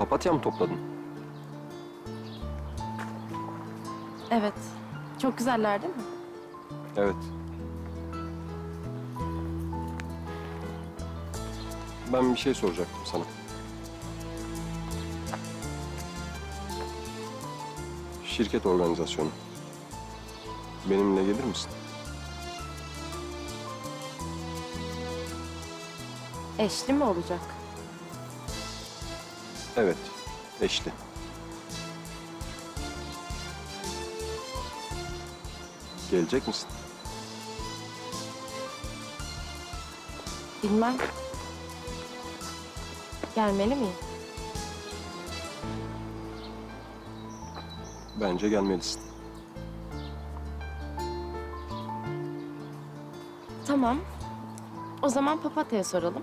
Papatya mı topladın? Evet. Çok güzeller değil mi? Evet. Ben bir şey soracaktım sana. Şirket organizasyonu. Benimle gelir misin? Eşli mi olacak? Evet, eşli. Gelecek misin? Bilmem. Gelmeli miyim? Bence gelmelisin. Tamam. O zaman papatya'ya soralım.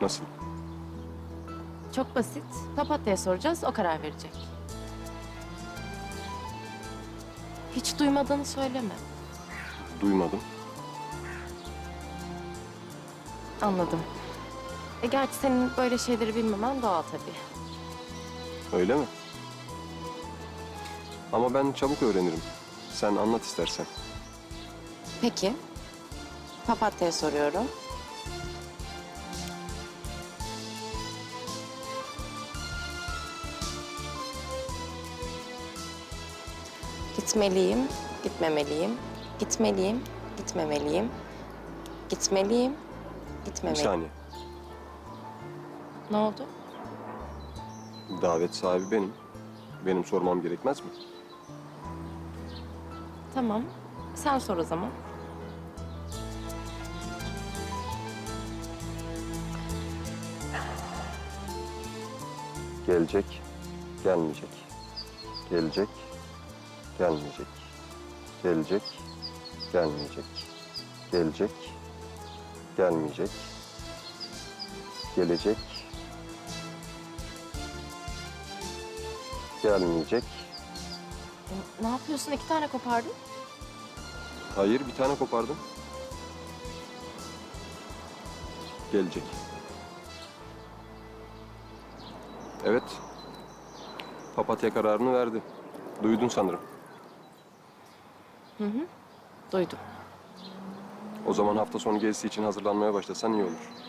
Nasıl? Çok basit. Papatya'ya soracağız, o karar verecek. Hiç duymadığını söyleme. Duymadım. Anladım. E gerçi senin böyle şeyleri bilmemen doğal tabii. Öyle mi? Ama ben çabuk öğrenirim. Sen anlat istersen. Peki. Papatya'ya soruyorum. Gitmeliyim, gitmemeliyim. Gitmeliyim, gitmemeliyim. Gitmeliyim, Bir gitmemeliyim. saniye. Ne oldu? Davet sahibi benim. Benim sormam gerekmez mi? Tamam. Sen sor o zaman. Gelecek, gelmeyecek. Gelecek, gelmeyecek. Gelecek, gelmeyecek. Gelecek, gelmeyecek. Gelecek, gelmeyecek. E, ne yapıyorsun? İki tane kopardın. Hayır, bir tane kopardım. Gelecek. Evet. Papatya kararını verdi. Duydun sanırım. Duydum. O zaman hafta sonu gezisi için hazırlanmaya başlasan iyi olur.